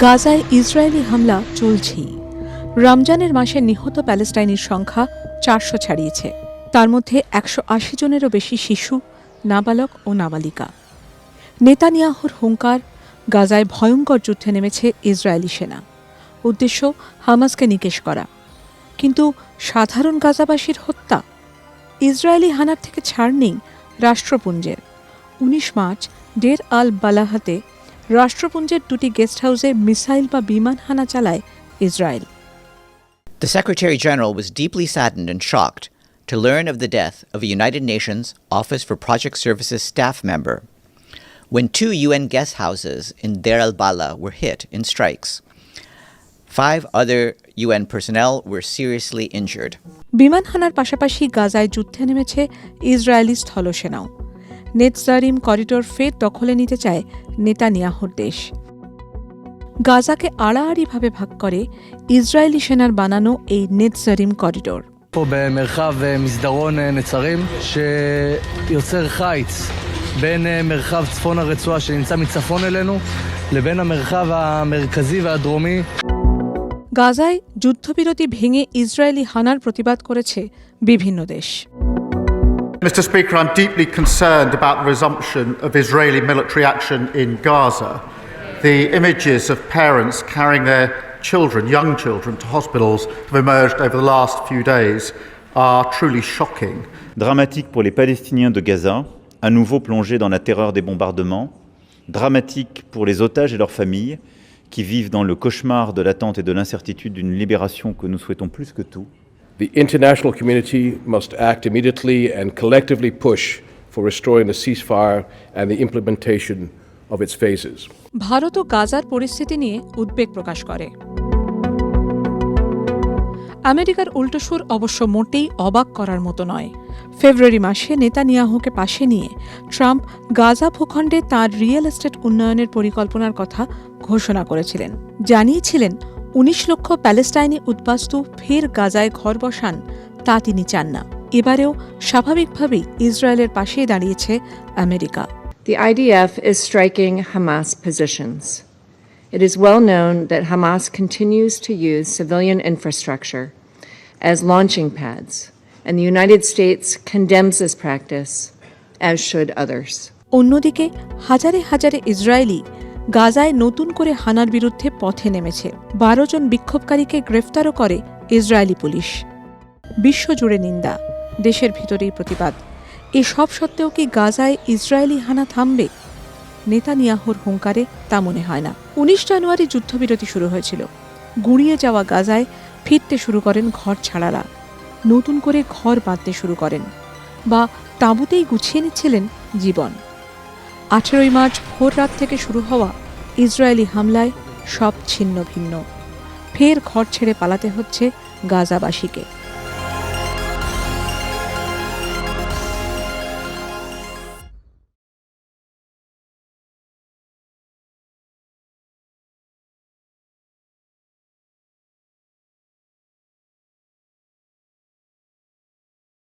গাজায় ইসরায়েলি হামলা চলছেই। রমজানের মাসে নিহত প্যালেস্টাইনির সংখ্যা চারশো ছাড়িয়েছে। তার মধ্যে একশো আশি জনেরও বেশি শিশু, নাবালক ও নাবালিকা। নেতানিয়াহুর হুঙ্কার, গাজায় ভয়ঙ্কর যুদ্ধে নেমেছে ইসরায়েলি সেনা। উদ্দেশ্য, হামাসকে নিকেশ করা। কিন্তু সাধারণ গাজাবাসীর হত্যা? ইসরায়েলি হানার থেকে ছাড় নেই রাষ্ট্রপুঞ্জের। উনিশ মার্চ, ডের আল বালাহাতে রাষ্ট্রপুঞ্জের দুটি গেস্ট হাউসে মিসাইল বা বিমান হানা চালায় Israel The Secretary General was deeply saddened and shocked to learn of the death of a United Nations Office for Project Services staff member when two UN guest houses in Deir al Bala were hit in strikes. Five other UN personnel were seriously injured. বিমান হানার পাশাপাশি গাজায় যুদ্ধে নেমেছে Israeli স্থলসেনাও Netzarim corridor ফের দখলে নিতে চায় নেতানিয়াহুর দেশ গাজাকে আড়াআড়িভাবে ভাগ করে ইসরায়েলি সেনার বানানো এই নেতজারিম করিডোর פה במרחב אה, מסדרון אה, נצרים, שיוצר חיץ בין אה, מרחב צפון הרצועה שנמצא מצפון אלינו, לבין המרחב המרכזי והדרומי গাজায় যুদ্ধবিরতি ভেঙে ইসরায়েলি হানার প্রতিবাদ করেছে বিভিন্ন দেশ Mr. Speaker, I'm deeply concerned about the resumption of Israeli military action in Gaza. The images of parents carrying their children, young children, to hospitals have emerged over the last few days are truly shocking. Dramatique pour les Palestiniens de Gaza, à nouveau plongés dans la terreur des bombardements. Dramatique pour les otages et leurs familles, qui vivent dans le cauchemar de l'attente et de l'incertitude d'une libération que nous souhaitons plus que tout. The international community must act immediately and collectively push for restoring the ceasefire and the implementation of its phases. ভারতও গাজার পরিস্থিতি নিয়ে উদ্বেগ প্রকাশ করে আমেরিকার উল্টোসুর অবশ্য মোটেই অবাক করার মতো নয় ফেব্রুয়ারি মাসে নেতানিয়াহুকে পাশে নিয়ে ট্রাম্প গাজা ভূখণ্ডে তার রিয়েল এস্টেট উন্নয়নের পরিকল্পনার কথা ঘোষণা করেছিলেন জানিয়েছিলেন উনিশ লক্ষ প্যালেস্টাইনি উদ্বাস্তু ফের গাজায় ঘর বসান তা তিনি চান না এবারেও স্বাভাবিকভাবেই ইসরায়েলের পাশেই দাঁড়িয়েছে America The IDF is striking Hamas positions. It is well known that Hamas continues to use civilian infrastructure as launching pads, and the United States condemns this practice, as should others. অন্যদিকে হাজারে হাজারে Israeli গাজায় নতুন করে হানার বিরুদ্ধে পথে নেমেছে। বারো জন বিক্ষোভকারীকে গ্রেফতারও করে ইসরায়েলি পুলিশ। বিশ্বজুড়ে নিন্দা। দেশের ভিতরেই প্রতিবাদ। এসব সত্ত্বেও কি গাজায় ইসরায়েলি হানা থামবে? নেতানিয়াহুর হুঙ্কারে তা মনে হয় না। উনিশ জানুয়ারি যুদ্ধবিরতি শুরু হয়েছিল। গুঁড়িয়ে যাওয়া গাজায় ফিরতে শুরু করেন ঘর ছাড়ারা। নতুন করে ঘর বাঁধতে শুরু করেন। বা তাঁবুতেই গুছিয়ে নিচ্ছিলেন জীবন। আঠেরোই মার্চ ভোর রাত থেকে শুরু হওয়া ইসরায়েলি হামলায় সব ছিন্ন ভিন্ন। ফের ঘর ছেড়ে পালাতে হচ্ছে গাজাবাসীকে।